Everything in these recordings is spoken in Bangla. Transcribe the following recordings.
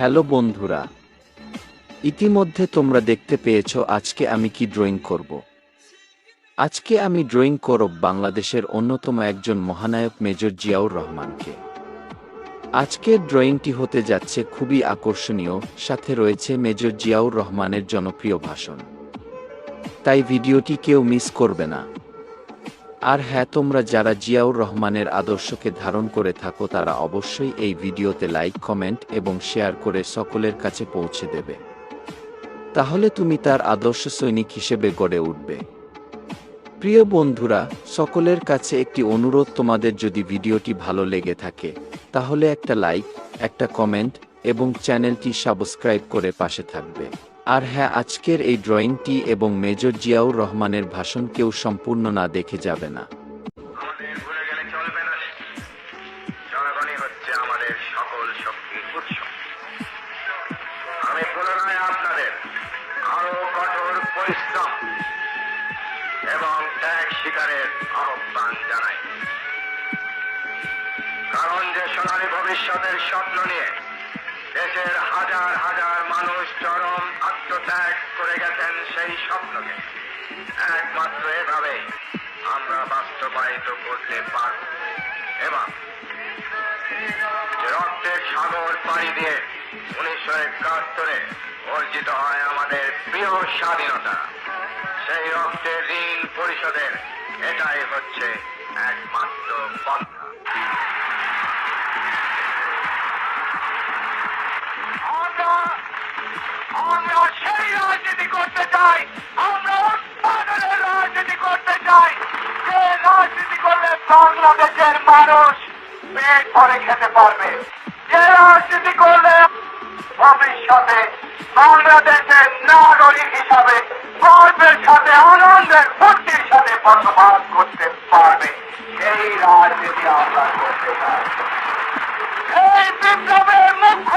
হ্যালো বন্ধুরা, ইতিমধ্যে তোমরা দেখতে পেয়েছ আজকে আমি কি ড্রয়িং করব। আজকে আমি ড্রয়িং করব বাংলাদেশের অন্যতম একজন মহানায়ক মেজর জিয়াউর রহমানকে। আজকের ড্রয়িংটি হতে যাচ্ছে খুবই আকর্ষণীয়, সাথে রয়েছে মেজর জিয়াউর রহমানের জনপ্রিয় ভাষণ। তাই ভিডিওটি কেউ মিস করবে না। আর হ্যাঁ তোমরা যারা জিয়াউর রহমানের আদর্শকে ধারণ করে থাকো, তারা অবশ্যই এই ভিডিওতে লাইক, কমেন্ট এবং শেয়ার করে সকলের কাছে পৌঁছে দেবে। তাহলে তুমি তার আদর্শ সৈনিক হিসেবে গড়ে উঠবে। প্রিয় বন্ধুরা, সকলের কাছে একটি অনুরোধ, তোমাদের যদি ভিডিওটি ভালো লেগে থাকে, তাহলে একটা লাইক, একটা কমেন্ট এবং চ্যানেলটি সাবস্ক্রাইব করে পাশে থাকবে। আর হ্যাঁ আজকের এই ড্রয়িংটি এবং মেজর জিয়াউর রহমানের ভাষণ কেউ সম্পূর্ণ না দেখে যাবে না। কারণ ভবিষ্যতের স্বপ্ন নিয়ে দেশের হাজার হাজার মানুষ চরম আত্মত্যাগ করে গেছেন সেই স্বপ্নকে। একমাত্র এভাবেই আমরা বাস্তবায়িত করতে পারব। এবং রক্তের সাগর পাড়ি দিয়ে উনিশশো একাত্তরে অর্জিত হয় আমাদের প্রিয় স্বাধীনতা, সেই রক্তের ঋণ পরিশোধের এটাই হচ্ছে একমাত্র পন্থা। চাই, আমরা উৎপাদনের রাজনীতি করতে চাই। যে রাজনীতি করলে বাংলাদেশের মানুষ পেট ভরে খেতে পারবে? যে রাজনীতি করলে ভবিষ্যতে বাংলাদেশের নাগরিক হিসাবে গর্বের সাথে, আনন্দের ফুর্তির সাথে বসবাস করতে পারবে? সেই রাজনীতি আমরা করতে চাই। এই বিপ্লবের মুখ্য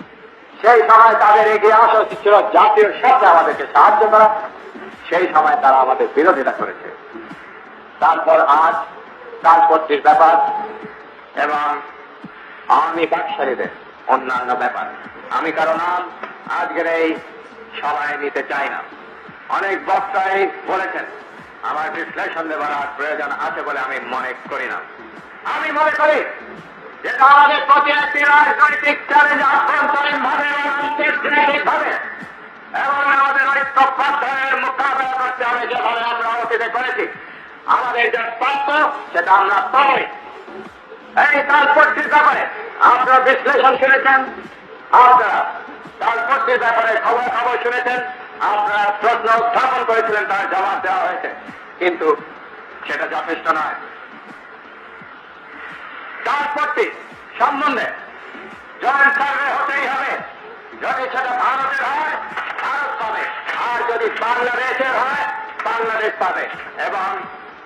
সেই সময় তাদের এগিয়ে আসা উচিত ছিল জাতীয় স্বার্থে আমাদেরকে সাহায্য করা। সেই সময় তারা আমাদের বিরোধিতা করেছে। তারপর আজ ট্রান্সপোর্টের ব্যাপার এবং আওয়ামী ব্যবসায়ীদের অন্যান্য ব্যাপার। আমি কারও নাম আজকের এই সভায় নিতে চাই না। অনেক বক্তাই বলেছেন, আমার বিশ্লেষণ দেওয়ার প্রয়োজন আছে বলে আমি মনে করি না। আমি মনে করি যেটা আমাদের প্রতি একটি রাজনৈতিক চ্যালেঞ্জ আভ্যন্তরীণ ভাবে আন্তর্জাতিক ভাবে এবং আমাদের ঐক্যবদ্ধের মোকাবেলা করতে হবে যেভাবে আমরা অতীতে করেছি। আমাদের যে প্রাপ্য সেটা আমরা পাবই এই ট্রান্সপোর্টের ব্যাপারে আপনারা বিশ্লেষণ শুনেছেন আপনারা ট্রান্সপোর্টের ব্যাপারে খবর খবর শুনেছেন, আপনারা প্রশ্ন উত্থাপন করেছিলেন, তার জবাব দেওয়া হয়েছে। কিন্তু সেটা যথেষ্ট নয়। ট্রান্সপোর্টটি সম্বন্ধে জয়েন্ট সার্ভে হতেই হবে। যদি সেটা ভারতের হয়, ভারত পাবে। আর যদি বাংলাদেশের হয়, বাংলাদেশ পাবে। এবং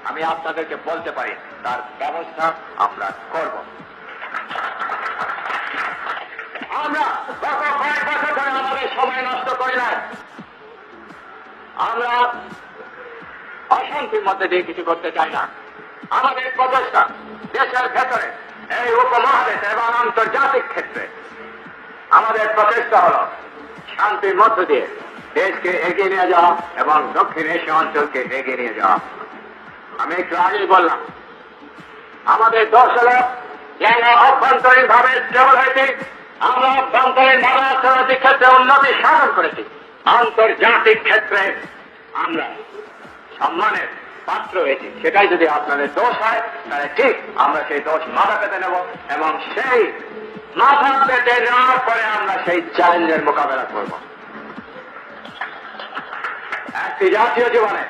আমি আপনাদেরকে বলতে পারি, তার ব্যবস্থা আমরা করব। আমরা গত কয়েক বছর ধরে আমাদের সময় নষ্ট করি না আমরা অশান্তির মধ্যে দিয়ে কিছু করতে চাই না। আমাদের প্রচেষ্টা দেশের ভেতরে এই উপমহাদেশ এবং আন্তর্জাতিক ক্ষেত্রে আমাদের প্রচেষ্টা হল শান্তির মধ্য দিয়ে দেশকে এগিয়ে নিয়ে যাওয়া এবং দক্ষিণ এশিয়া অঞ্চলকে এগিয়ে নিয়ে যাওয়া। আমি একটু আগেই বললাম, আমাদের দশ হল যে আমরা অভ্যন্তরীণ ভাবে স্টেবল হয়েছি, আমরা অভ্যন্তরীণ ভাবে অর্থনৈতিক ক্ষেত্রে উন্নতি সাধন করেছি। আন্তর্জাতিক ক্ষেত্রে আমরা সম্মানের পাত্র হয়েছি সেটাই যদি আপনাদের দোষ হয়, তাহলে ঠিক আমরা সেই দোষ মাথা পেতে নেব এবং সেই মাথা পেতে নেওয়ার পরে আমরা সেই চ্যালেঞ্জের মোকাবেলা করব। একটি জাতীয় জীবনে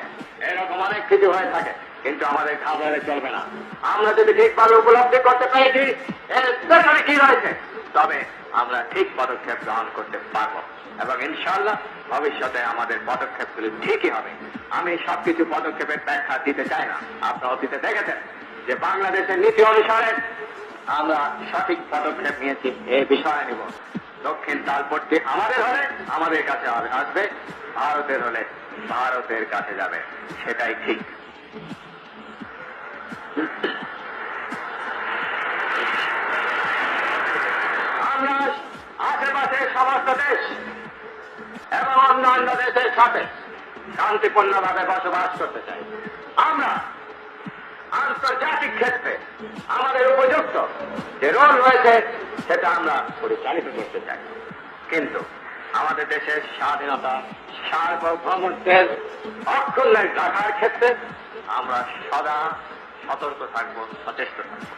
এরকম অনেক কিছু হয়ে থাকে, কিন্তু আমাদের খাবারে চলবে না। আমরা যদি ঠিকভাবে উপলব্ধি করতে পেরেছি কি রয়েছে? তবে আমরা ঠিক পদক্ষেপ গ্রহণ করতে পারব। এবং ইনশাল্লাহ ভবিষ্যতে আমাদের পদক্ষেপগুলি ঠিকই হবে। আমি সবকিছু পদক্ষেপের ব্যাখ্যা দিতে চাই না। আপনারা অতীতে দেখেছেন যে বাংলাদেশের নীতি অনুসারে আমরা সঠিক পদক্ষেপ নিয়েছি এই বিষয়ে নিব। দক্ষিণ তালপট্টি আমাদের হলে আমাদের কাছে আসবে, ভারতের হলে ভারতের কাছে যাবে। সেটাই ঠিক আমরা আশেপাশের সমস্ত দেশ এবং অন্যান্য দেশের সাথে শান্তিপূর্ণভাবে বসবাস করতে চাই। আমরা আন্তর্জাতিক ক্ষেত্রে আমাদের উপযুক্ত যে রোল রয়েছে, সেটা আমরা পরিচালিত করতে চাই। কিন্তু আমাদের দেশের স্বাধীনতা, সার্বভৌমত্বের অক্ষুণ্ণের রাখার ক্ষেত্রে আমরা সদা সতর্ক থাকব, সচেষ্ট থাকব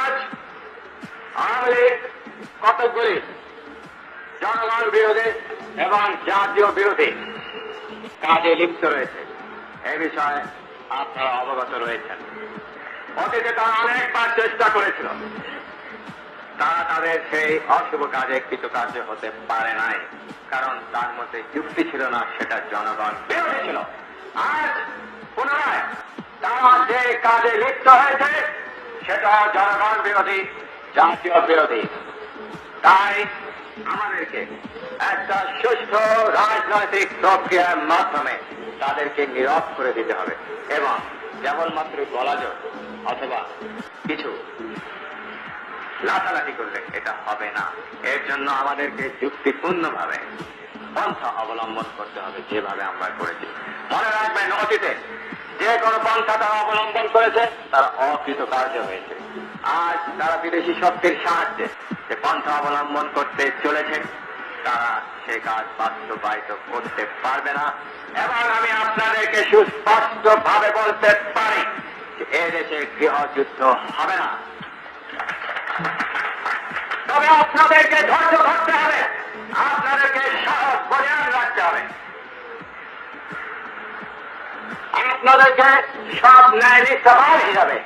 আজ আওয়ামী লীগ কতকগুলি জনগণ বিরোধী এবং জাতীয় বিরোধী। কাজে লিপ্ত রয়েছে। এ বিষয়ে আপনারা অবগত রয়েছেন। অতীতে তারা অনেকবার চেষ্টা করেছিল। তারা তাদের সেই অশুভ কাজে কৃতকার্য হতে পারে নাই। কারণ তার মধ্যে যুক্তি ছিল না, সেটা জনগণ বিরোধী ছিল। আজ পুনরায় তারা যে কাজে লিপ্ত হয়েছে সেটা জনগণ বিরোধী, জাতীয় বিরোধী। তাই আমাদেরকে একটা সুষ্ঠু রাজনৈতিক প্রক্রিয়ার মাধ্যমে তাদেরকে নীরব করে দিতে হবে এবং কেবলমাত্র গলাজোর অথবা কিছু লাঠালাঠি করলে এটা হবে না। এর জন্য আমাদেরকে যুক্তিপূর্ণভাবে পন্থা অবলম্বন করতে হবে, যেভাবে আমরা করেছি। মনে রাখবেন অতীতে যে কোনো পন্থা তারা অবলম্বন করেছে, তারা অকৃতকার্য হয়েছে। আজ তারা বিদেশি শক্তির সাহায্যে যে পন্থা অবলম্বন করতে চলেছে। তারা সে কাজ বাস্তবায়িত করতে পারবে না। এবং আমি আপনাদেরকে সুস্পষ্ট ভাবে বলতে পারি যে এদেশে গৃহযুদ্ধ হবে না। তবে আপনাদেরকে ধৈর্য ধরতে হবে। আপনাদেরকে আপনাদেরকে সব ন্যায় নিষ্ঠাবান হিসাবে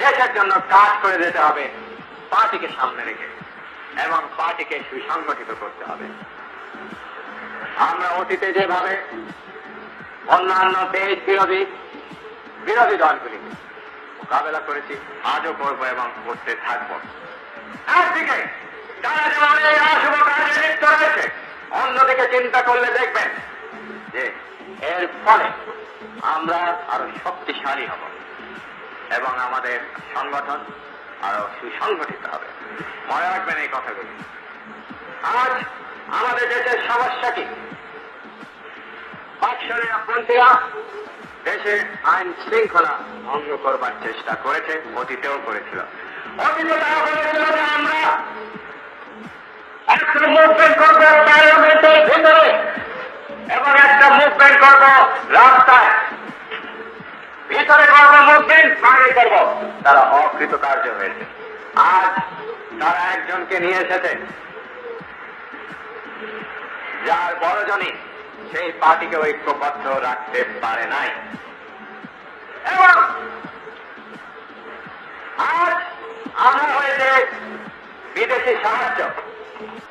দেশের জন্য কাজ করে যেতে হবে, পার্টিকে সামনে রেখে এবং পার্টিকে সুসংগঠিত করতে হবে। আমরা অতীতে যেভাবে অন্যান্য দেশ বিরোধী বিরোধী দলগুলিকে মোকাবেলা করেছি, আজও করব এবং করতে থাকব। একদিকে তারা যেমন এই অশুভ কাজে লিপ্ত রয়েছে, অন্যদিকে চিন্তা করলে দেখবেন যে এর ফলে আমরা আরও শক্তিশালী হব। এবং আমাদের সংগঠন আরও সুসংগঠিত হবে। মনে রাখবেন এই কথাগুলি। আজ আমাদের দেশের সমস্যা কি? দেশে আইন শৃঙ্খলা ভঙ্গ করবার চেষ্টা করেছে, অতীতেও করেছিল। অতীতে তারা বলেছিল যে আমরা একটা মুভমেন্ট করব পার্লামেন্টের ভিতরে। এবং একটা মুভমেন্ট করব রাস্তায়। ভিতরে করব মুভমেন্ট বাইরে করব। তারা অকৃতকার্য হয়েছে। আজ তারা একজনকে নিয়ে এসেছে। যার বড়জনই সেই পার্টিকে ঐক্যবদ্ধ রাখতে পারে নাই। এবং আজ আনা হয়েছে বিদেশি সাহায্য।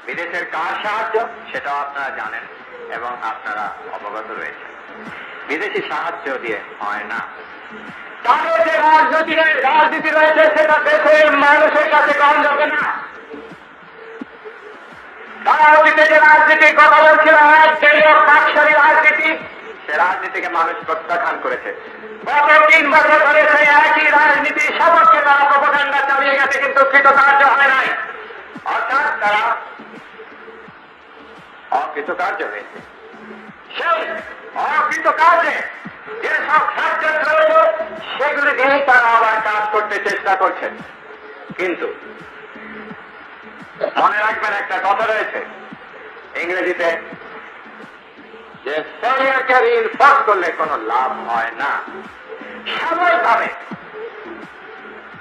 বিদেশের কার সাহায্য, সেটাও আপনারা জানেন এবং আপনারা অবগত রয়েছেন। বিদেশি সাহায্য দিয়ে হয় না। তাদের রাজনীতি রাজনীতি রয়েছে, সেটা দেশের মানুষের কাছে গ্রহণযোগ্য না। তারা কথা বলছিল অকৃতকার্য হয়েছে। সেই অকৃতকার্যে সেগুলি দিয়েই তারা আবার কাজ করতে চেষ্টা করছেন। কিন্তু মনে রাখবেন, একটা কথা রয়েছে। ইংরেজিতে, যে ফেলিয়ারকে করলে কোনো লাভ হয় না।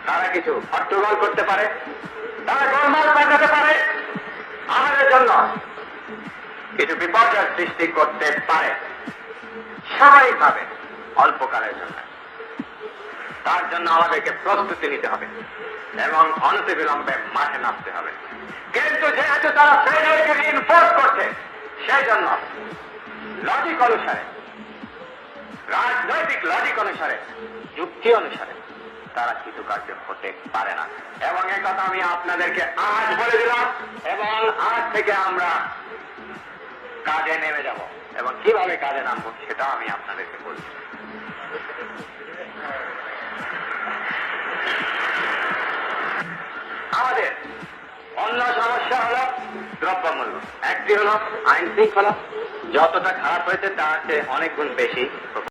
তারা কিছু হট্টগোল করতে পারে, তারা গোলমাল পাঠাতে পারে। আমাদের জন্য কিছু বিপর্যয় সৃষ্টি করতে পারে। সাময়িকভাবে অল্পকালের জন্য। তার জন্য আমাদেরকে প্রস্তুতি নিতে হবে এবং অনতিবিলম্বে মাঠে নামতে হবে। কিন্তু যেহেতু তারা ফেডারেলকে রিনফোর্স করছে সেই জন্য লজিক অনুসারে, রাজনৈতিক লজিক অনুসারে, যুক্তি অনুসারে তারা কিছু কার্য হতে পারে না। এবং এই কথা আমি আপনাদেরকে আজ বলে দিলাম এবং আজ থেকে আমরা কাজে নেমে যাব। এবং কীভাবে কাজে নামবো, সেটা আমি আপনাদেরকে বলছি। আমাদের অন্য সমস্যা হলো দ্রব্যমূল্য। একটি হলো আইন শৃঙ্খলা। যতটা খারাপ হয়েছে, তার চেয়ে অনেক গুণ বেশি